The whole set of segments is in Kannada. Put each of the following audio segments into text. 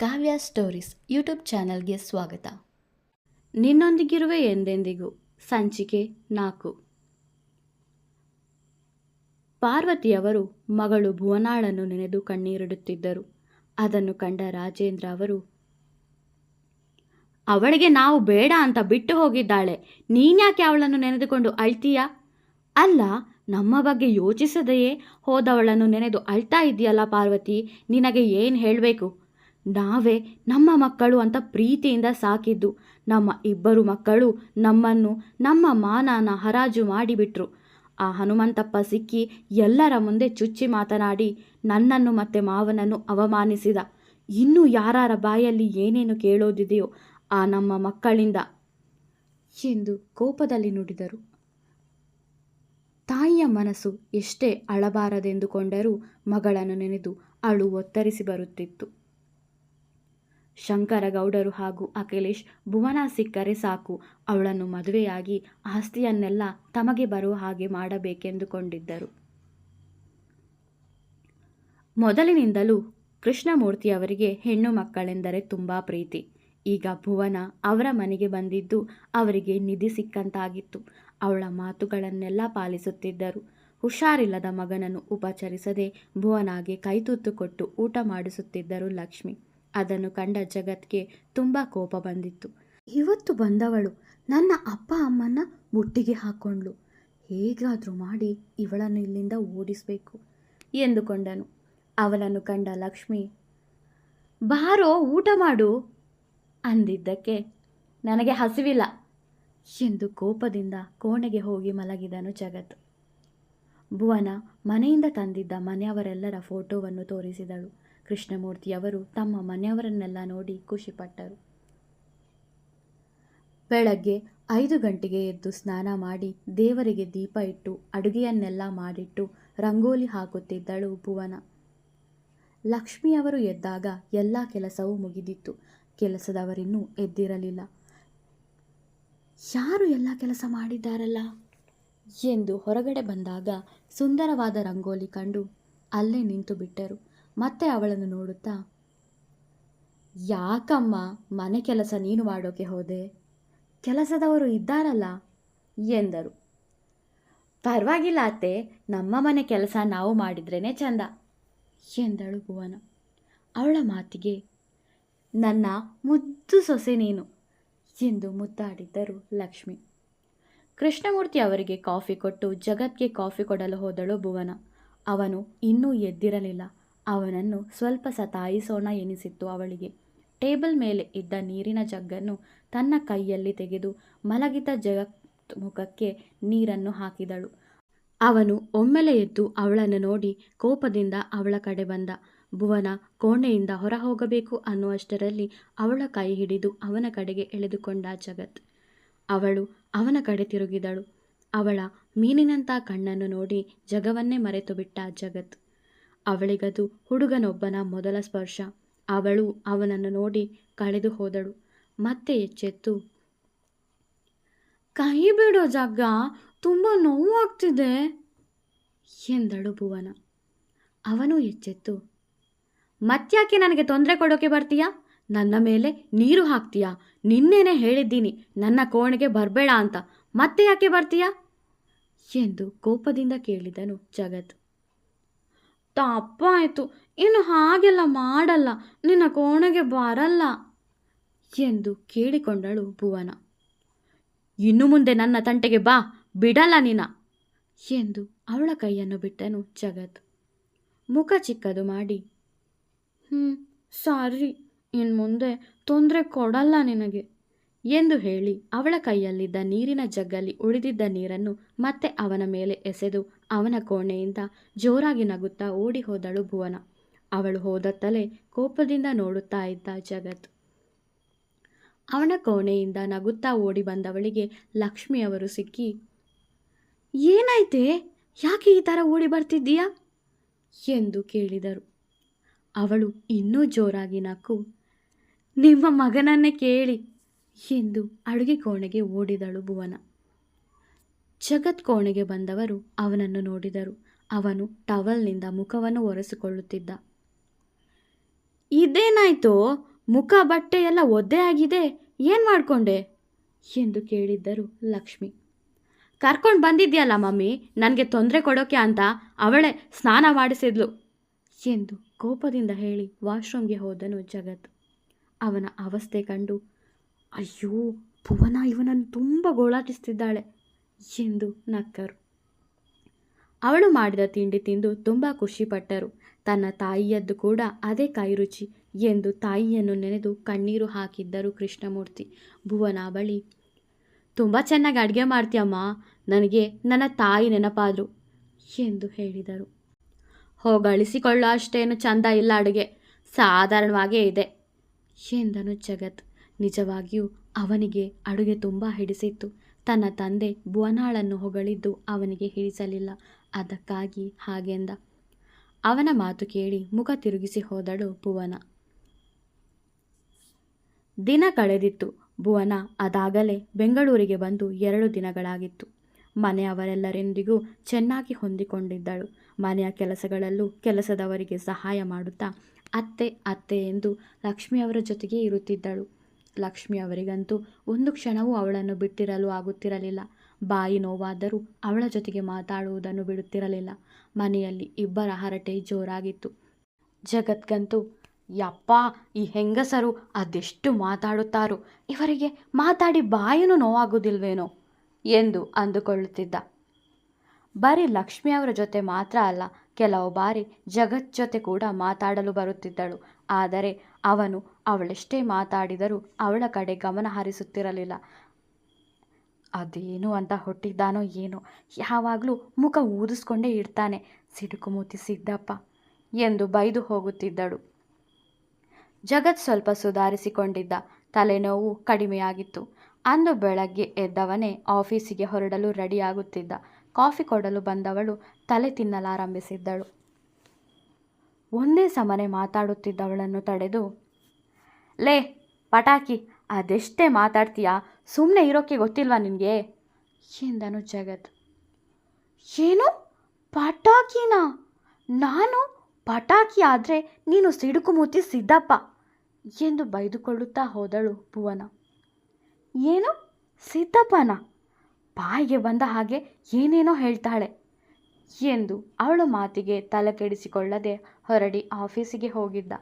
ಕಾವ್ಯ ಸ್ಟೋರೀಸ್ ಯೂಟ್ಯೂಬ್ ಚಾನಲ್ಗೆ ಸ್ವಾಗತ. ನಿನ್ನೊಂದಿಗಿರುವೆ ಎಂದೆಂದಿಗೂ ಸಂಚಿಕೆ ನಾಲ್ಕು. ಪಾರ್ವತಿಯವರು ಮಗಳು ಭುವನಾಳನ್ನು ನೆನೆದು ಕಣ್ಣೀರಿಡುತ್ತಿದ್ದರು. ಅದನ್ನು ಕಂಡ ರಾಜೇಂದ್ರ ಅವರು, ಅವಳಿಗೆ ನಾವು ಬೇಡ ಅಂತ ಬಿಟ್ಟು ಹೋಗಿದ್ದಾಳೆ. ನೀನ್ಯಾಕೆ ಅವಳನ್ನು ನೆನೆದುಕೊಂಡು ಅಳ್ತೀಯಾ? ಅಲ್ಲ, ನಮ್ಮ ಬಗ್ಗೆ ಯೋಚಿಸದೆಯೇ ಹೋದವಳನ್ನು ನೆನೆದು ಅಳ್ತಾ ಇದೆಯಲ್ಲ ಪಾರ್ವತಿ. ನಿನಗೆ ಏನು ಹೇಳಬೇಕು? ನಾವೇ ನಮ್ಮ ಮಕ್ಕಳು ಅಂತ ಪ್ರೀತಿಯಿಂದ ಸಾಕಿದ್ದು. ನಮ್ಮ ಇಬ್ಬರು ಮಕ್ಕಳು ನಮ್ಮನ್ನು, ನಮ್ಮ ಮಾನನ ಹರಾಜು ಮಾಡಿಬಿಟ್ರು. ಆ ಹನುಮಂತಪ್ಪ ಸಿಕ್ಕಿ ಎಲ್ಲರ ಮುಂದೆ ಚುಚ್ಚಿ ಮಾತನಾಡಿ, ನನ್ನನ್ನು ಮತ್ತೆ ಮಾವನನ್ನು ಅವಮಾನಿಸಿದ. ಇನ್ನೂ ಯಾರಾರ ಬಾಯಲ್ಲಿ ಏನೇನು ಕೇಳೋದಿದೆಯೋ ಆ ನಮ್ಮ ಮಕ್ಕಳಿಂದ. ಎಂದು ಕೋಪದಲ್ಲಿ ನುಡಿದರು. ತಾಯಿಯ ಮನಸ್ಸು ಎಷ್ಟೇ ಅಳಬಾರದೆಂದುಕೊಂಡರೂ ಮಗಳನ್ನು ನೆನೆದು ಅಳು ಒತ್ತರಿಸಿ ಬರುತ್ತಿತ್ತು. ಶಂಕರಗೌಡರು ಹಾಗೂ ಅಖಿಲೇಶ್ ಭುವನ ಸಿಕ್ಕರೆ ಸಾಕು. ಅವಳನ್ನು ಮದುವೆಯಾಗಿ ಆಸ್ತಿಯನ್ನೆಲ್ಲ ತಮಗೆ ಬರುವ ಹಾಗೆ ಮಾಡಬೇಕೆಂದುಕೊಂಡಿದ್ದರು. ಮೊದಲಿನಿಂದಲೂ ಕೃಷ್ಣಮೂರ್ತಿಯವರಿಗೆ ಹೆಣ್ಣು ಮಕ್ಕಳೆಂದರೆ ತುಂಬ ಪ್ರೀತಿ. ಈಗ ಭುವನ ಅವರ ಮನೆಗೆ ಬಂದಿದ್ದು ಅವರಿಗೆ ನಿಧಿ ಸಿಕ್ಕಂತಾಗಿತ್ತು. ಅವಳ ಮಾತುಗಳನ್ನೆಲ್ಲ ಪಾಲಿಸುತ್ತಿದ್ದರು. ಹುಷಾರಿಲ್ಲದ ಮಗನನ್ನು ಉಪಚರಿಸದೆ ಭುವನಾಗೆ ಕೈತೂತು ಕೊಟ್ಟು ಊಟ ಮಾಡಿಸುತ್ತಿದ್ದರು ಲಕ್ಷ್ಮಿ. ಅದನ್ನು ಕಂಡ ಜಗತ್ಗೆ ತುಂಬ ಕೋಪ ಬಂದಿತ್ತು. ಇವತ್ತು ಬಂದವಳು ನನ್ನ ಅಪ್ಪ ಅಮ್ಮನ ಮುಟ್ಟಿಗೆ ಹಾಕೊಂಡ್ಳು. ಹೇಗಾದರೂ ಮಾಡಿ ಇವಳನ್ನು ಇಲ್ಲಿಂದ ಓಡಿಸಬೇಕು, ಎಂದುಕೊಂಡನು. ಅವಳನ್ನು ಕಂಡ ಲಕ್ಷ್ಮಿ, ಬಾರೋ, ಊಟ ಮಾಡು, ಅಂದಿದ್ದಕ್ಕೆ ನನಗೆ ಹಸಿವಿಲ್ಲ ಎಂದು ಕೋಪದಿಂದ ಕೋಣೆಗೆ ಹೋಗಿ ಮಲಗಿದನು ಜಗತ್. ಭುವನ ಮನೆಯಿಂದ ತಂದಿದ್ದ ಮನೆಯವರೆಲ್ಲರ ಫೋಟೋವನ್ನು ತೋರಿಸಿದಳು. ಕೃಷ್ಣಮೂರ್ತಿಯವರು ತಮ್ಮ ಮನೆಯವರನ್ನೆಲ್ಲ ನೋಡಿ ಖುಷಿಪಟ್ಟರು ಬೆಳಗ್ಗೆ ಐದು ಗಂಟೆಗೆ ಎದ್ದು ಸ್ನಾನ ಮಾಡಿ ದೇವರಿಗೆ ದೀಪ ಇಟ್ಟು ಅಡುಗೆಯನ್ನೆಲ್ಲ ಮಾಡಿಟ್ಟು ರಂಗೋಲಿ ಹಾಕುತ್ತಿದ್ದಳು ಭುವನ. ಲಕ್ಷ್ಮಿಯವರು ಎದ್ದಾಗ ಎಲ್ಲ ಕೆಲಸವೂ ಮುಗಿದಿತ್ತು. ಕೆಲಸದವರಿನ್ನೂ ಎದ್ದಿರಲಿಲ್ಲ. ಯಾರು ಎಲ್ಲ ಕೆಲಸ ಮಾಡಿದ್ದಾರಲ್ಲ? ಎಂದು ಹೊರಗಡೆ ಬಂದಾಗ ಸುಂದರವಾದ ರಂಗೋಲಿ ಕಂಡು ಅಲ್ಲೇ ನಿಂತು ಬಿಟ್ಟರು ಮತ್ತೆ ಅವಳನ್ನು ನೋಡುತ್ತಾ, ಯಾಕಮ್ಮ ಮನೆ ಕೆಲಸ ನೀನು ಮಾಡೋಕೆ ಹೋದೆ? ಕೆಲಸದವರು ಇದ್ದಾರಲ್ಲ? ಎಂದರು. ಪರವಾಗಿಲ್ಲ ಅತ್ತೆ, ನಮ್ಮ ಮನೆ ಕೆಲಸ ನಾವು ಮಾಡಿದ್ರೇ ಚಂದ, ಎಂದಳು ಭುವನ. ಅವಳ ಮಾತಿಗೆ, ನನ್ನ ಮುದ್ದು ಸೊಸೆ ನೀನು, ಎಂದು ಮುದ್ದಾಡಿದ್ದರು ಲಕ್ಷ್ಮಿ. ಕೃಷ್ಣಮೂರ್ತಿ ಅವರಿಗೆ ಕಾಫಿ ಕೊಟ್ಟು ಜಗತ್ಗೆ ಕಾಫಿ ಕೊಡಲು ಹೋದಳು ಭುವನ. ಅವನು ಇನ್ನೂ ಎದ್ದಿರಲಿಲ್ಲ. ಅವನನ್ನು ಸ್ವಲ್ಪ ಸತಾಯಿಸೋಣ ಎನಿಸಿತ್ತು ಅವಳಿಗೆ. ಟೇಬಲ್ ಮೇಲೆ ಇದ್ದ ನೀರಿನ ಜಗ್ಗನ್ನು ತನ್ನ ಕೈಯಲ್ಲಿ ತೆಗೆದು ಮಲಗಿದ ಜಗತ್ ಮುಖಕ್ಕೆ ನೀರನ್ನು ಹಾಕಿದಳು. ಅವನು ಒಮ್ಮೆಲೆ ಎದ್ದು ಅವಳನ್ನು ನೋಡಿ ಕೋಪದಿಂದ ಅವಳ ಕಡೆ ಬಂದ. ಭುವನ ಕೋಣೆಯಿಂದ ಹೊರ ಹೋಗಬೇಕು ಅನ್ನುವಷ್ಟರಲ್ಲಿ ಅವಳ ಕೈ ಹಿಡಿದು ಅವನ ಕಡೆಗೆ ಎಳೆದುಕೊಂಡ ಜಗತ್. ಅವಳು ಅವನ ಕಡೆ ತಿರುಗಿದಳು. ಅವಳ ಮೀನಿನಂಥ ಕಣ್ಣನ್ನು ನೋಡಿ ಜಗವನ್ನೇ ಮರೆತು ಬಿಟ್ಟ ಜಗತ್. ಅವಳಿಗದು ಹುಡುಗನೊಬ್ಬನ ಮೊದಲ ಸ್ಪರ್ಶ. ಅವಳು ಅವನನ್ನು ನೋಡಿ ಕಳೆದು ಹೋದಳು. ಮತ್ತೆ ಎಚ್ಚೆತ್ತು. ಕೈ ಬಿಡೋ ಜಾಗ ತುಂಬ ನೋವಾಗ್ತಿದೆ ಎಂದಳು ಭುವನ. ಅವನು ಎಚ್ಚೆತ್ತು. ಮತ್ತ್ಯಾಕೆ ನನಗೆ ತೊಂದರೆ ಕೊಡೋಕೆ ಬರ್ತೀಯಾ? ನನ್ನ ಮೇಲೆ ನೀರು ಹಾಕ್ತೀಯಾ? ನಿನ್ನೇನೆ ಹೇಳಿದ್ದೀನಿ ನನ್ನ ಕೋಣೆಗೆ ಬರಬೇಡ ಅಂತ. ಮತ್ತೆ ಯಾಕೆ ಬರ್ತೀಯಾ? ಎಂದು ಕೋಪದಿಂದ ಕೇಳಿದನು ಜಗತ್. ತಪ್ಪಾಯಿತು. ಇನ್ನು ಹಾಗೆಲ್ಲ ಮಾಡಲ್ಲ. ನಿನ್ನ ಕೋಣೆಗೆ ಬರಲ್ಲ ಎಂದು ಕೇಳಿಕೊಂಡಳು ಭುವನ. ಇನ್ನು ಮುಂದೆ ನನ್ನ ತಂಟೆಗೆ ಬಾ, ಬಿಡಲ್ಲ ನೀನ ಎಂದು ಅವಳ ಕೈಯನ್ನು ಬಿಟ್ಟನು ಜಗತ್. ಮುಖ ಚಿಕ್ಕದು ಮಾಡಿ ಹ್ಞೂ ಸಾರಿ ಇನ್ನು ಮುಂದೆ ತೊಂದರೆ ಕೊಡಲ್ಲ ನಿನಗೆ. ಎಂದು ಹೇಳಿ ಅವಳ ಕೈಯಲ್ಲಿದ್ದ ನೀರಿನ ಜಗ್ಗಲ್ಲಿ ಉಳಿದಿದ್ದ ನೀರನ್ನು ಮತ್ತೆ ಅವನ ಮೇಲೆ ಎಸೆದು ಅವನ ಕೋಣೆಯಿಂದ ಜೋರಾಗಿ ನಗುತ್ತಾ ಓಡಿ ಹೋದಳು ಭುವನ. ಅವಳು ಹೋದತ್ತಲೇ ಕೋಪದಿಂದ ನೋಡುತ್ತಾ ಇದ್ದ ಜಗತ್. ಅವನ ಕೋಣೆಯಿಂದ ನಗುತ್ತಾ ಓಡಿ ಬಂದವಳಿಗೆ ಲಕ್ಷ್ಮಿಯವರು ಸಿಕ್ಕಿ, ಏನಾಯ್ತೆ? ಯಾಕೆ ಈ ಥರ ಓಡಿ ಬರ್ತಿದ್ದೀಯಾ? ಎಂದು ಕೇಳಿದರು. ಅವಳು ಇನ್ನೂ ಜೋರಾಗಿ ನಕ್ಕು, ನಿಮ್ಮ ಮಗನನ್ನೇ ಕೇಳಿ ಎಂದು ಅಡುಗೆ ಕೋಣೆಗೆ ಓಡಿದಳು ಭುವನ. ಜಗತ್ ಕೋಣೆಗೆ ಬಂದವರು ಅವನನ್ನು ನೋಡಿದರು. ಅವನು ಟವಲ್ನಿಂದ ಮುಖವನ್ನು ಒರೆಸಿಕೊಳ್ಳುತ್ತಿದ್ದ. ಇದೇನಾಯ್ತು? ಮುಖ, ಬಟ್ಟೆ ಎಲ್ಲ ಒದ್ದೆ ಆಗಿದೆ. ಏನು ಮಾಡಿಕೊಂಡೆ? ಎಂದು ಕೇಳಿದ್ದರು ಲಕ್ಷ್ಮಿ. ಕರ್ಕೊಂಡು ಬಂದಿದ್ಯಲ್ಲ ಮಮ್ಮಿ? ನನಗೆ ತೊಂದರೆ ಕೊಡೋಕೆ ಅಂತ ಅವಳೆ ಸ್ನಾನ ಮಾಡಿಸಿದ್ಲು. ಎಂದು ಕೋಪದಿಂದ ಹೇಳಿ ವಾಶ್ರೂಮ್ಗೆ ಹೋದನು ಜಗತ್. ಅವನ ಅವಸ್ಥೆ ಕಂಡು ಅಯ್ಯೋ, ಭುವನ ಇವನನ್ನು ತುಂಬ ಗೋಳಾಟಿಸ್ತಿದ್ದಾಳೆ ಎಂದು ನಕ್ಕರು. ಅವಳು ಮಾಡಿದ ತಿಂಡಿ ತಿಂದು ತುಂಬ ಖುಷಿಪಟ್ಟರು. ತನ್ನ ತಾಯಿಯದ್ದು ಕೂಡ ಅದೇ ಕೈರುಚಿ ಎಂದು ತಾಯಿಯನ್ನು ನೆನೆದು ಕಣ್ಣೀರು ಹಾಕಿದ್ದರು ಕೃಷ್ಣಮೂರ್ತಿ. ಭುವನ ಬಳಿ, ತುಂಬ ಚೆನ್ನಾಗಿ ಅಡುಗೆ ಮಾಡ್ತೀಯಮ್ಮ, ನನಗೆ ನನ್ನ ತಾಯಿ ನೆನಪಾದರು ಎಂದು ಹೇಳಿದರು. ಹೋಗಳಿಸಿಕೊಳ್ಳೋ ಅಷ್ಟೇನು ಚಂದ ಇಲ್ಲ ಅಡುಗೆ, ಸಾಧಾರಣವಾಗೇ ಇದೆ ಎಂದನು ಜಗತ್. ನಿಜವಾಗಿಯೂ ಅವನಿಗೆ ಅಡುಗೆ ತುಂಬ ಹಿಡಿಸಿತ್ತು. ತನ್ನ ತಂದೆ ಭುವನಾಳನ್ನು ಹೊಗಳಿದ್ದು ಅವನಿಗೆ ಹಿಡಿಸಲಿಲ್ಲ. ಅದಕ್ಕಾಗಿ ಹಾಗೆಂದ ಅವನ ಮಾತು ಕೇಳಿ ಮುಖ ತಿರುಗಿಸಿ ಹೋದಳು ಭುವನ. ದಿನ ಕಳೆದಿತ್ತು. ಭುವನ ಅದಾಗಲೇ ಬೆಂಗಳೂರಿಗೆ ಬಂದು ಎರಡು ದಿನಗಳಾಗಿತ್ತು. ಮನೆಯವರೆಲ್ಲರೆಂದಿಗೂ ಚೆನ್ನಾಗಿ ಹೊಂದಿಕೊಂಡಿದ್ದಳು. ಮನೆಯ ಕೆಲಸಗಳಲ್ಲೂ ಕೆಲಸದವರಿಗೆ ಸಹಾಯ ಮಾಡುತ್ತಾ ಅತ್ತೆ ಅತ್ತೆ ಎಂದು ಲಕ್ಷ್ಮಿಯವರ ಜೊತೆಗೆ ಇರುತ್ತಿದ್ದಳು. ಲಕ್ಷ್ಮಿಯವರಿಗಂತೂ ಒಂದು ಕ್ಷಣವೂ ಅವಳನ್ನು ಬಿಟ್ಟಿರಲು ಆಗುತ್ತಿರಲಿಲ್ಲ. ಬಾಯಿ ನೋವಾದರೂ ಅವಳ ಜೊತೆಗೆ ಮಾತಾಡುವುದನ್ನು ಬಿಡುತ್ತಿರಲಿಲ್ಲ. ಮನೆಯಲ್ಲಿ ಇಬ್ಬರ ಹರಟೆ ಜೋರಾಗಿತ್ತು. ಜಗತ್ಗಂತೂ, ಯಪ್ಪ, ಈ ಹೆಂಗಸರು ಅದೆಷ್ಟು ಮಾತಾಡುತ್ತಾರೋ? ಇವರಿಗೆ ಮಾತಾಡಿ ಬಾಯಿನೂ ನೋವಾಗುವುದಿಲ್ವೇನೋ? ಎಂದು ಅಂದುಕೊಳ್ಳುತ್ತಿದ್ದ. ಬರೀ ಲಕ್ಷ್ಮಿಯವರ ಜೊತೆ ಮಾತ್ರ ಅಲ್ಲ, ಕೆಲವು ಬಾರಿ ಜಗತ್ ಜೊತೆ ಕೂಡ ಮಾತಾಡಲು ಬರುತ್ತಿದ್ದಳು. ಆದರೆ ಅವನು ಅವಳೆಷ್ಟೇ ಮಾತಾಡಿದರೂ ಅವಳ ಕಡೆ ಗಮನ ಹರಿಸುತ್ತಿರಲಿಲ್ಲ. ಅದೇನು ಅಂತ ಹೊಟ್ಟಿದ್ದಾನೋ ಏನೋ, ಯಾವಾಗಲೂ ಮುಖ ಊದಿಸ್ಕೊಂಡೇ ಇರ್ತಾನೆ. ಸಿಡುಕುಮೂತಿ ಸಿದ್ದಪ್ಪ ಎಂದು ಬೈದು ಹೋಗುತ್ತಿದ್ದಳು. ಜಗತ್ ಸ್ವಲ್ಪ ಸುಧಾರಿಸಿಕೊಂಡಿದ್ದ. ತಲೆನೋವು ಕಡಿಮೆಯಾಗಿತ್ತು. ಅಂದು ಬೆಳಗ್ಗೆ ಎದ್ದವನೇ ಆಫೀಸಿಗೆ ಹೊರಡಲು ರೆಡಿಯಾಗುತ್ತಿದ್ದ. ಕಾಫಿ ಕೊಡಲು ಬಂದವಳು ತಲೆ ತಿನ್ನಲಾರಂಭಿಸಿದ್ದಳು. ಒಂದೇ ಸಮನೆ ಮಾತಾಡುತ್ತಿದ್ದವಳನ್ನು ತಡೆದು, ಲೇ, ಪಟಾಕಿ, ಅದೆಷ್ಟೇ ಮಾತಾಡ್ತೀಯಾ? ಸುಮ್ಮನೆ ಇರೋಕ್ಕೆ ಗೊತ್ತಿಲ್ವಾ ನಿನಗೆ? ಎಂದನು ಜಗತ್. ಏನು? ಪಟಾಕಿನ? ನಾನು ಪಟಾಕಿ ಆದರೆ ನೀನು ಸಿಡುಕು ಮೂತಿ ಸಿದ್ದಪ್ಪ? ಎಂದು ಬೈದುಕೊಳ್ಳುತ್ತಾ ಹೋದಳು ಭುವನ. ಏನು? ಸಿದ್ದಪ್ಪನ? ಬಾಯಿಗೆ ಬಂದ ಹಾಗೆ ಏನೇನೋ ಹೇಳ್ತಾಳೆ. ಎಂದು ಅವಳ ಮಾತಿಗೆ ತಲೆ ಕೆಡಿಸಿಕೊಳ್ಳದೆ ಹೊರಡಿ ಆಫೀಸಿಗೆ ಹೋಗಿದ್ದ.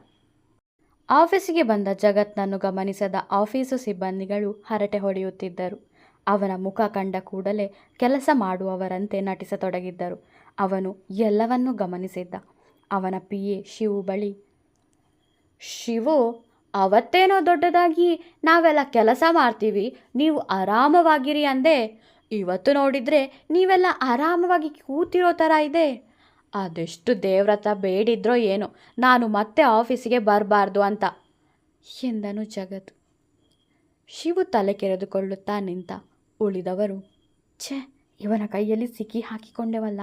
ಆಫೀಸಿಗೆ ಬಂದ ಜಗತ್ನನ್ನು ಗಮನಿಸದ ಆಫೀಸು ಸಿಬ್ಬಂದಿಗಳು ಹರಟೆ ಹೊಡೆಯುತ್ತಿದ್ದರು. ಅವನ ಮುಖ ಕಂಡ ಕೂಡಲೇ ಕೆಲಸ ಮಾಡುವವರಂತೆ ನಟಿಸತೊಡಗಿದ್ದರು. ಅವನು ಎಲ್ಲವನ್ನೂ ಗಮನಿಸಿದ್ದ. ಅವನ ಪಿ ಎ ಶಿವು ಬಳಿ, ಶಿವು, ಅವತ್ತೇನೋ ದೊಡ್ಡದಾಗಿ ನಾವೆಲ್ಲ ಕೆಲಸ ಮಾಡ್ತೀವಿ, ನೀವು ಆರಾಮವಾಗಿರಿ ಅಂದೆ. ಇವತ್ತು ನೋಡಿದರೆ ನೀವೆಲ್ಲ ಆರಾಮವಾಗಿ ಕೂತಿರೋ ಥರ ಇದೆ. ಅದೆಷ್ಟು ದೇವ್ರತ ಬೇಡಿದ್ರೋ ಏನೋ, ನಾನು ಮತ್ತೆ ಆಫೀಸಿಗೆ ಬರಬಾರ್ದು ಅಂತ. ಎಂದನು ಜಗತ್. ಶಿವು ತಲೆ ಕೆರೆದುಕೊಳ್ಳುತ್ತಾ ನಿಂತ. ಉಳಿದವರು, ಛೆ, ಇವನ ಕೈಯಲ್ಲಿ ಸಿಕ್ಕಿ ಹಾಕಿಕೊಂಡೆವಲ್ಲ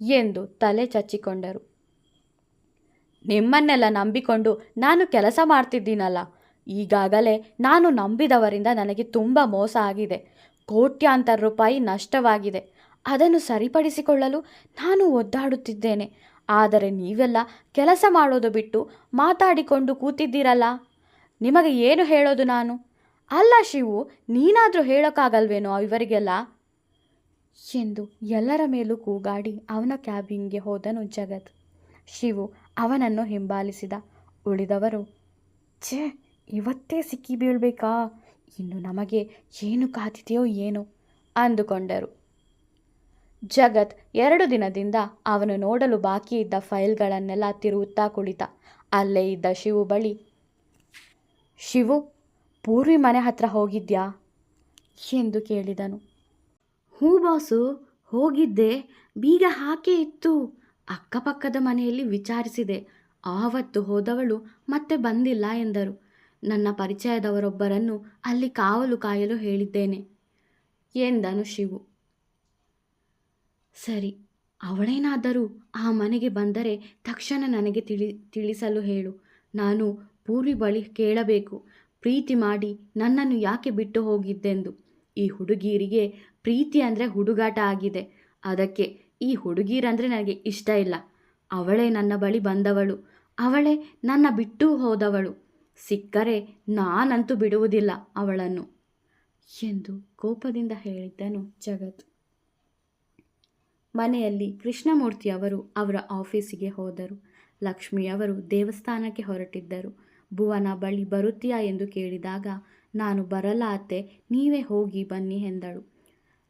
ಎಂದು ತಲೆ ಚಚ್ಚಿಕೊಂಡರು. ನಿಮ್ಮನ್ನೆಲ್ಲ ನಂಬಿಕೊಂಡು ನಾನು ಕೆಲಸ ಮಾಡ್ತಿದ್ದೀನಲ್ಲ, ಈಗಾಗಲೇ ನಾನು ನಂಬಿದವರಿಂದ ನನಗೆ ತುಂಬ ಮೋಸ ಆಗಿದೆ. ಕೋಟ್ಯಾಂತರ ರೂಪಾಯಿ ನಷ್ಟವಾಗಿದೆ. ಅದನ್ನು ಸರಿಪಡಿಸಿಕೊಳ್ಳಲು ನಾನು ಒದ್ದಾಡುತ್ತಿದ್ದೇನೆ. ಆದರೆ ನೀವೆಲ್ಲ ಕೆಲಸ ಮಾಡೋದು ಬಿಟ್ಟು ಮಾತಾಡಿಕೊಂಡು ಕೂತಿದ್ದೀರಲ್ಲ? ನಿಮಗೆ ಏನು ಹೇಳೋದು ನಾನು? ಅಲ್ಲ ಶಿವು, ನೀನಾದರೂ ಹೇಳೋಕ್ಕಾಗಲ್ವೇನೋ ಇವರಿಗೆಲ್ಲ? ಎಂದು ಎಲ್ಲರ ಮೇಲೂ ಕೂಗಾಡಿ ಅವನ ಕ್ಯಾಬಿನ್ಗೆ ಹೋದನು ಜಗತ್. ಶಿವು ಅವನನ್ನು ಹಿಂಬಾಲಿಸಿದ. ಉಳಿದವರು, ಛೇ, ಇವತ್ತೇ ಸಿಕ್ಕಿ ಬೀಳ್ಬೇಕಾ? ಇನ್ನು ನಮಗೆ ಏನು ಕಾದಿದೆಯೋ ಏನೋ? ಅಂದುಕೊಂಡರು. ಜಗತ್ ಎರಡು ದಿನದಿಂದ ಅವನು ನೋಡಲು ಬಾಕಿ ಇದ್ದ ಫೈಲ್ಗಳನ್ನೆಲ್ಲ ತಿರುವುತ್ತಾ ಕುಳಿತ. ಅಲ್ಲೇ ಇದ್ದ ಶಿವು ಬಳಿ, ಶಿವು, ಪೂರ್ವಿ ಮನೆ ಹತ್ರ ಹೋಗಿದ್ಯಾ? ಎಂದು ಕೇಳಿದನು. ಹೂ ಬಾಸು, ಹೋಗಿದ್ದೆ. ಬೀಗ ಹಾಕೇ ಇತ್ತು. ಅಕ್ಕಪಕ್ಕದ ಮನೆಯಲ್ಲಿ ವಿಚಾರಿಸಿದೆ. ಆವತ್ತು ಹೋದವಳು ಮತ್ತೆ ಬಂದಿಲ್ಲ ಎಂದರು. ನನ್ನ ಪರಿಚಯದವರೊಬ್ಬರನ್ನು ಅಲ್ಲಿ ಕಾವಲು ಕಾಯಲು ಹೇಳಿದ್ದೇನೆ ಎಂದನು ಶಿವು ಸರಿ, ಅವಳೇನಾದರೂ ಆ ಮನೆಗೆ ಬಂದರೆ ತಕ್ಷಣ ನನಗೆ ತಿಳಿ, ತಿಳಿಸಲು ಹೇಳು. ನಾನು ಪೂರ್ವಿ ಬಳಿ ಕೇಳಬೇಕು. ಪ್ರೀತಿ ಮಾಡಿ ನನ್ನನ್ನು ಯಾಕೆ ಬಿಟ್ಟು ಹೋಗಿದ್ದೆಂದು. ಈ ಹುಡುಗಿಯರಿಗೆ ಪ್ರೀತಿ ಅಂದರೆ ಹುಡುಗಾಟ ಆಗಿದೆ. ಅದಕ್ಕೆ ಈ ಹುಡುಗೀರಂದರೆ ನನಗೆ ಇಷ್ಟ ಇಲ್ಲ. ಅವಳೇ ನನ್ನ ಬಳಿ ಬಂದವಳು. ಅವಳೇ ನನ್ನ ಬಿಟ್ಟು ಹೋದವಳು. ಸಿಕ್ಕರೆ ನಾನಂತೂ ಬಿಡುವುದಿಲ್ಲ ಅವಳನ್ನು ಎಂದು ಕೋಪದಿಂದ ಹೇಳಿದ್ದನು ಜಗತ್. ಮನೆಯಲ್ಲಿ ಕೃಷ್ಣಮೂರ್ತಿಯವರು ಅವರ ಆಫೀಸಿಗೆ ಹೋದರು. ಲಕ್ಷ್ಮಿಯವರು ದೇವಸ್ಥಾನಕ್ಕೆ ಹೊರಟಿದ್ದರು. ಭುವನ ಬಳಿ ಬರುತ್ತೀಯಾ ಎಂದು ಕೇಳಿದಾಗ, ನಾನು ಬರಲಾತೆ, ನೀವೇ ಹೋಗಿ ಬನ್ನಿ ಎಂದಳು.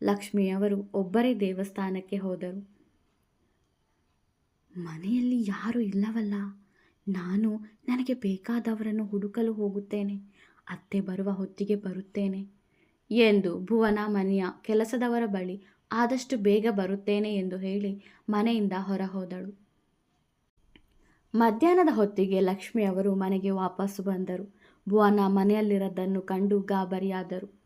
ಲಕ್ಷ್ಮಿಯವರು ಒಬ್ಬರೇ ದೇವಸ್ಥಾನಕ್ಕೆ ಹೋದರು. ಮನೆಯಲ್ಲಿ ಯಾರೂ ಇಲ್ಲವಲ್ಲ? ನಾನು ನನಗೆ ಬೇಕಾದವರನ್ನು ಹುಡುಕಲು ಹೋಗುತ್ತೇನೆ, ಅತ್ತೆ ಬರುವ ಹೊತ್ತಿಗೆ ಬರುತ್ತೇನೆ ಎಂದು ಭುವನ ಮನೆಯ ಕೆಲಸದವರ ಬಳಿ ಆದಷ್ಟು ಬೇಗ ಬರುತ್ತೇನೆ ಎಂದು ಹೇಳಿ ಮನೆಯಿಂದ ಹೊರಹೋದಳು. ಮಧ್ಯಾಹ್ನದ ಹೊತ್ತಿಗೆ ಲಕ್ಷ್ಮಿಯವರು ಮನೆಗೆ ವಾಪಸ್ಸು ಬಂದರು. ಭುವನ ಮನೆಯಲ್ಲಿರೋದನ್ನು ಕಂಡು ಗಾಬರಿಯಾದರು.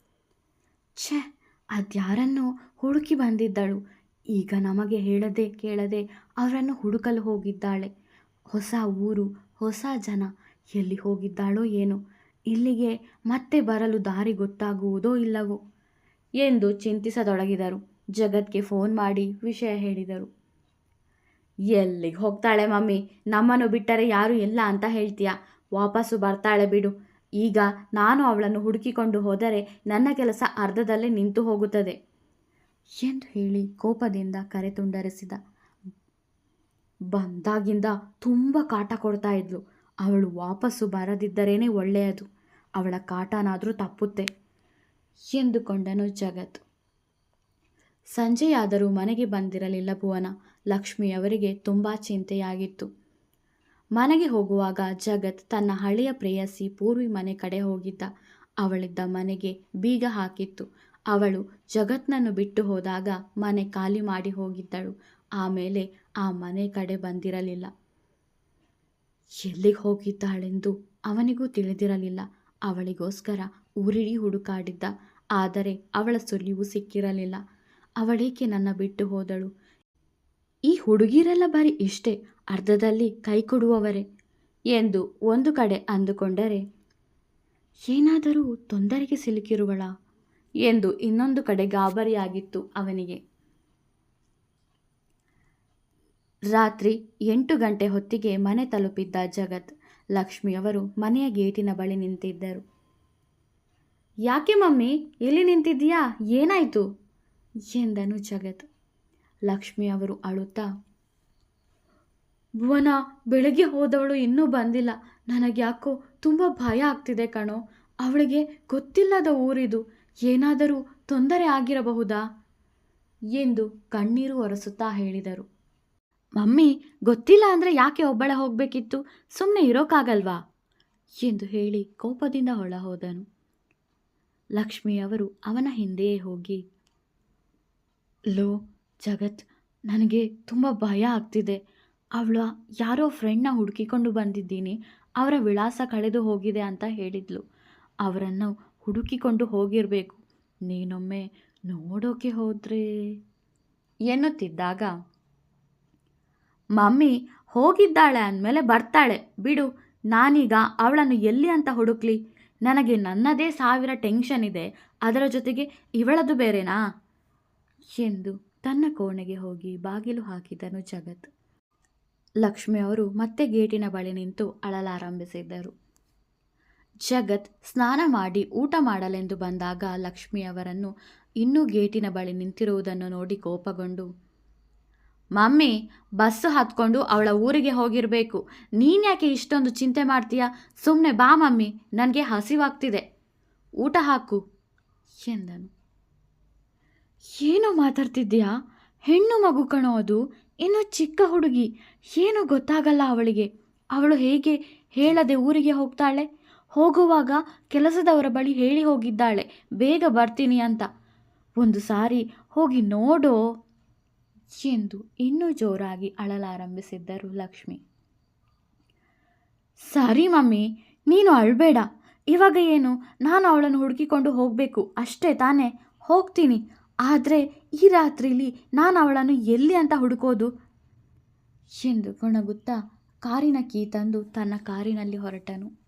ಛೆ, ಅದ್ಯಾರನ್ನು ಹುಡುಕಿ ಬಂದಿದ್ದಳು. ಈಗ ನಮಗೆ ಹೇಳದೆ ಕೇಳದೆ ಅವರನ್ನು ಹುಡುಕಲು ಹೋಗಿದ್ದಾಳೆ. ಹೊಸ ಊರು, ಹೊಸ ಜನ ಎಲ್ಲಿ ಹೋಗಿದ್ದಾಳೋ ಏನೋ. ಇಲ್ಲಿಗೆ ಮತ್ತೆ ಬರಲು ದಾರಿ ಗೊತ್ತಾಗುವುದೋ ಇಲ್ಲವೋ? ಎಂದು ಚಿಂತಿಸತೊಡಗಿದರು. ಜಗತ್ಗೆ ಫೋನ್ ಮಾಡಿ ವಿಷಯ ಹೇಳಿದರು. ಎಲ್ಲಿಗೆ ಹೋಗ್ತಾಳೆ ಮಮ್ಮಿ? ನಮ್ಮನ್ನು ಬಿಟ್ಟರೆ ಯಾರು ಇಲ್ಲ ಅಂತ ಹೇಳ್ತೀಯ? ವಾಪಸ್ಸು ಬರ್ತಾಳೆ ಬಿಡು. ಈಗ ನಾನು ಅವಳನ್ನು ಹುಡುಕಿಕೊಂಡು ಹೋದರೆ ನನ್ನ ಕೆಲಸ ಅರ್ಧದಲ್ಲೇ ನಿಂತು ಹೋಗುತ್ತದೆ. ಎಂದು ಹೇಳಿ ಕೋಪದಿಂದ ಕರೆ ತುಂಡರಿಸಿದ ಬಂದಾಗಿಂದ ತುಂಬ ಕಾಟ ಕೊಡ್ತಾ ಇದ್ಲು. ಅವಳು ವಾಪಸ್ಸು ಬರದಿದ್ದರೇನೆ ಒಳ್ಳೆಯದು. ಅವಳ ಕಾಟನಾದರೂ ತಪ್ಪುತ್ತೆ ಎಂದುಕೊಂಡನು ಜಗತ್. ಸಂಜೆಯಾದರೂ ಮನೆಗೆ ಬಂದಿರಲಿಲ್ಲ ಭುವನ. ಲಕ್ಷ್ಮಿಯವರಿಗೆ ತುಂಬ ಚಿಂತೆಯಾಗಿತ್ತು. ಮನೆಗೆ ಹೋಗುವಾಗ ಜಗತ್ ತನ್ನ ಹಳೆಯ ಪ್ರೇಯಸಿ ಪೂರ್ವಿ ಮನೆ ಕಡೆ ಹೋಗಿದ್ದ. ಅವಳಿದ್ದ ಮನೆಗೆ ಬೀಗ ಹಾಕಿತ್ತು. ಅವಳು ಜಗತ್ನನ್ನು ಬಿಟ್ಟು ಹೋದಾಗ ಮನೆ ಖಾಲಿ ಮಾಡಿ ಹೋಗಿದ್ದಳು. ಆಮೇಲೆ ಆ ಮನೆ ಕಡೆ ಬಂದಿರಲಿಲ್ಲ. ಎಲ್ಲಿಗೆ ಹೋಗಿದ್ದಾಳೆಂದು ಅವನಿಗೂ ತಿಳಿದಿರಲಿಲ್ಲ. ಅವಳಿಗೋಸ್ಕರ ಊರಿಡೀ ಹುಡುಕಾಡಿದ್ದ, ಆದರೆ ಅವಳ ಸುಳಿವು ಸಿಕ್ಕಿರಲಿಲ್ಲ. ಅವಳೇಕೆ ನನ್ನ ಬಿಟ್ಟು ಹೋದಳು? ಈ ಹುಡುಗಿರೆಲ್ಲ ಬರೀ ಇಷ್ಟೇ, ಅರ್ಧದಲ್ಲಿ ಕೈ ಕೊಡುವವರೇ ಎಂದು ಒಂದು ಕಡೆ ಅಂದುಕೊಂಡರೆ, ಏನಾದರೂ ತೊಂದರೆಗೆ ಸಿಲುಕಿರುವಳ ಎಂದು ಇನ್ನೊಂದು ಕಡೆ ಗಾಬರಿಯಾಗಿತ್ತು ಅವನಿಗೆ. ರಾತ್ರಿ ಎಂಟು ಗಂಟೆ ಹೊತ್ತಿಗೆ ಮನೆ ತಲುಪಿದ್ದ ಜಗತ್ ಲಕ್ಷ್ಮಿಯವರು ಮನೆಯ ಗೇಟಿನ ಬಳಿ ನಿಂತಿದ್ದರು. ಯಾಕೆ ಮಮ್ಮಿ, ಎಲ್ಲಿ ನಿಂತಿದ್ದೀಯಾ? ಏನಾಯಿತು? ಎಂದನು ಜಗತ್. ಲಕ್ಷ್ಮಿಯವರು ಅಳುತ್ತಾ, ಭುವನ, ಬೆಳಗ್ಗೆ ಹೋದವಳು ಇನ್ನೂ ಬಂದಿಲ್ಲ. ನನಗ್ಯಾಕೋ ತುಂಬ ಭಯ ಆಗ್ತಿದೆ ಕಣೋ. ಅವಳಿಗೆ ಗೊತ್ತಿಲ್ಲದ ಊರಿದು. ಏನಾದರೂ ತೊಂದರೆ ಆಗಿರಬಹುದಾ? ಎಂದು ಕಣ್ಣೀರು ಒರೆಸುತ್ತಾ ಹೇಳಿದರು. ಮಮ್ಮಿ, ಗೊತ್ತಿಲ್ಲ ಅಂದರೆ ಯಾಕೆ ಒಬ್ಬಳೆ ಹೋಗಬೇಕಿತ್ತು? ಸುಮ್ಮನೆ ಇರೋಕ್ಕಾಗಲ್ವಾ ಎಂದು ಹೇಳಿ ಕೋಪದಿಂದ ಹೊಳ ಹೋದನು ಲಕ್ಷ್ಮಿಯವರು ಅವನ ಹಿಂದೆಯೇ ಹೋಗಿ, ಲೋ, ಜಗತ್, ನನಗೆ ತುಂಬ ಭಯ ಆಗ್ತಿದೆ. ಅವಳ ಯಾರೋ ಫ್ರೆಂಡ್ನ ಹುಡುಕಿಕೊಂಡು ಬಂದಿದ್ದೀನಿ. ಅವರ ವಿಳಾಸ ಕಳೆದು ಹೋಗಿದೆ ಅಂತ ಹೇಳಿದ್ಲು. ಅವರನ್ನು ಹುಡುಕಿಕೊಂಡು ಹೋಗಿರಬೇಕು. ನೀನೊಮ್ಮೆ ನೋಡೋಕೆ ಹೋದ್ರೆ? ಎನ್ನುತ್ತಿದ್ದಾಗ ಮಮ್ಮಿ ಹೋಗಿದ್ದಾಳೆ ಅಂದಮೇಲೆ ಬರ್ತಾಳೆ. ಬಿಡು, ನಾನೀಗ ಅವಳನ್ನು ಎಲ್ಲಿ ಅಂತ ಹುಡುಕ್ಲಿ? ನನಗೆ ನನ್ನದೇ ಸಾವಿರ ಟೆನ್ಷನ್ ಇದೆ. ಅದರ ಜೊತೆಗೆ ಇವಳದು ಬೇರೆನಾ? ಎಂದು ತನ್ನ ಕೋಣೆಗೆ ಹೋಗಿ ಬಾಗಿಲು ಹಾಕಿದನು ಜಗತ್. ಲಕ್ಷ್ಮಿಯವರು ಮತ್ತೆ ಗೇಟಿನ ಬಳಿ ನಿಂತು ಅಳಲಾರಂಭಿಸಿದ್ದರು. ಜಗತ್ ಸ್ನಾನ ಮಾಡಿ ಊಟ ಮಾಡಲೆಂದು ಬಂದಾಗ ಲಕ್ಷ್ಮಿಯವರನ್ನು ಇನ್ನೂ ಗೇಟಿನ ಬಳಿ ನಿಂತಿರುವುದನ್ನು ನೋಡಿ ಕೋಪಗೊಂಡು ಮಮ್ಮಿ, ಬಸ್ಸು ಹತ್ಕೊಂಡು ಅವಳ ಊರಿಗೆ ಹೋಗಿರಬೇಕು. ನೀನ್ಯಾಕೆ ಇಷ್ಟೊಂದು ಚಿಂತೆ ಮಾಡ್ತೀಯಾ? ಸುಮ್ಮನೆ ಬಾ ಮಮ್ಮಿ, ನನಗೆ ಹಸಿವಾಗ್ತಿದೆ. ಊಟ ಹಾಕು, ಎಂದನು. ಏನೋ ಮಾತಾಡ್ತಿದ್ದೀಯಾ? ಹೆಣ್ಣು ಮಗು ಕಣೋ ಅದು. ಇನ್ನು ಚಿಕ್ಕ ಹುಡುಗಿ. ಏನೂ ಗೊತ್ತಾಗಲ್ಲ ಅವಳಿಗೆ. ಅವಳು ಹೇಗೆ ಹೇಳದೆ ಊರಿಗೆ ಹೋಗ್ತಾಳೆ? ಹೋಗುವಾಗ ಕೆಲಸದವರ ಬಳಿ ಹೇಳಿ ಹೋಗಿದ್ದಾಳೆ. ಬೇಗ ಬರ್ತೀನಿ ಅಂತ. ಒಂದು ಸಾರಿ ಹೋಗಿ ನೋಡೋ. ಎಂದು ಇನ್ನೂ ಜೋರಾಗಿ ಅಳಲಾರಂಭಿಸಿದ್ದರು ಲಕ್ಷ್ಮಿ. ಸರಿ ಮಮ್ಮಿ, ನೀನು ಅಳಬೇಡ. ಇವಾಗ ಏನು? ನಾನು ಅವಳನ್ನು ಹುಡುಕಿಕೊಂಡು ಹೋಗಬೇಕು. ಅಷ್ಟೇ ತಾನೇ? ಹೋಗ್ತೀನಿ. ಆದರೆ ಈ ರಾತ್ರಿಲಿ ನಾನು ಅವಳನ್ನು ಎಲ್ಲಿ ಅಂತ ಹುಡುಕೋದು? ಎಂದು ಗೊಣಗುತ್ತಾ ಕಾರಿನ ಕೀ ತಂದು ತನ್ನ ಕಾರಿನಲ್ಲಿ ಹೊರಟನು.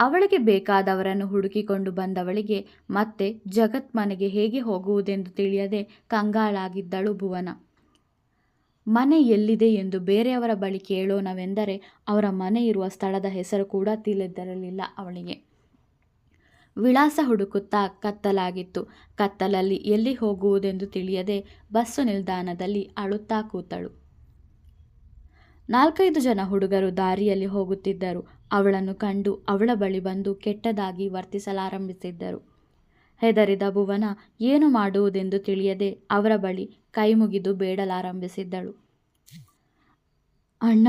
ಅವಳಿಗೆ ಬೇಕಾದವರನ್ನು ಹುಡುಕಿಕೊಂಡು ಬಂದವಳಿಗೆ ಮತ್ತೆ ಜಗತ್ ಮನೆಗೆ ಹೇಗೆ ಹೋಗುವುದೆಂದು ತಿಳಿಯದೆ ಕಂಗಾಳಾಗಿದ್ದಳು ಭುವನ. ಮನೆ ಎಲ್ಲಿದೆ ಎಂದು ಬೇರೆಯವರ ಬಳಿ ಕೇಳೋಣವೆಂದರೆ ಅವರ ಮನೆ ಇರುವ ಸ್ಥಳದ ಹೆಸರು ಕೂಡ ತಿಳಿದಿರಲಿಲ್ಲ ಅವಳಿಗೆ. ವಿಳಾಸ ಹುಡುಕುತ್ತಾ ಕತ್ತಲಾಗಿತ್ತು. ಕತ್ತಲಲ್ಲಿ ಎಲ್ಲಿ ಹೋಗುವುದೆಂದು ತಿಳಿಯದೆ ಬಸ್ಸು ನಿಲ್ದಾಣದಲ್ಲಿ ಅಳುತ್ತಾ ಕೂತಳು. ನಾಲ್ಕೈದು ಜನ ಹುಡುಗರು ದಾರಿಯಲ್ಲಿ ಹೋಗುತ್ತಿದ್ದರು. ಅವಳನ್ನು ಕಂಡು ಅವಳ ಬಳಿ ಬಂದು ಕೆಟ್ಟದಾಗಿ ವರ್ತಿಸಲಾರಂಭಿಸಿದ್ದರು. ಹೆದರಿದ ಭುವನ, ಏನು ಮಾಡುವುದೆಂದು ತಿಳಿಯದೆ ಅವರ ಬಳಿ ಕೈ ಮುಗಿದು ಬೇಡಲಾರಂಭಿಸಿದ್ದಳು. ಅಣ್ಣ,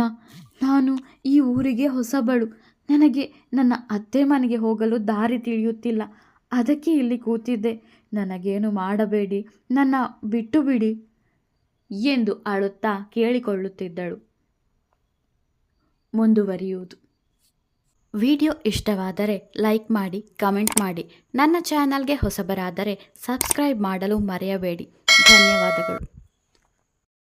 ನಾನು ಈ ಊರಿಗೆ ಹೊಸಬಳು. ನನಗೆ ನನ್ನ ಅತ್ತೆ ಮನೆಗೆ ಹೋಗಲು ದಾರಿ ತಿಳಿಯುತ್ತಿಲ್ಲ. ಅದಕ್ಕೆ ಇಲ್ಲಿ ಕೂತಿದ್ದೆ. ನನಗೇನು ಮಾಡಬೇಡಿ. ನನ್ನ ಬಿಟ್ಟು ಬಿಡಿ ಎಂದು ಅಳುತ್ತಾ ಕೇಳಿಕೊಳ್ಳುತ್ತಿದ್ದಳು. ಮುಂದುವರಿಯುವುದು. ವಿಡಿಯೋ ಇಷ್ಟವಾದರೆ ಲೈಕ್ ಮಾಡಿ ಕಮೆಂಟ್ ಮಾಡಿ. ನನ್ನ ಚಾನಲ್ಗೆ ಹೊಸಬರಾದರೆ ಸಬ್ಸ್ಕ್ರೈಬ್ ಮಾಡಲು ಮರೆಯಬೇಡಿ. ಧನ್ಯವಾದಗಳು.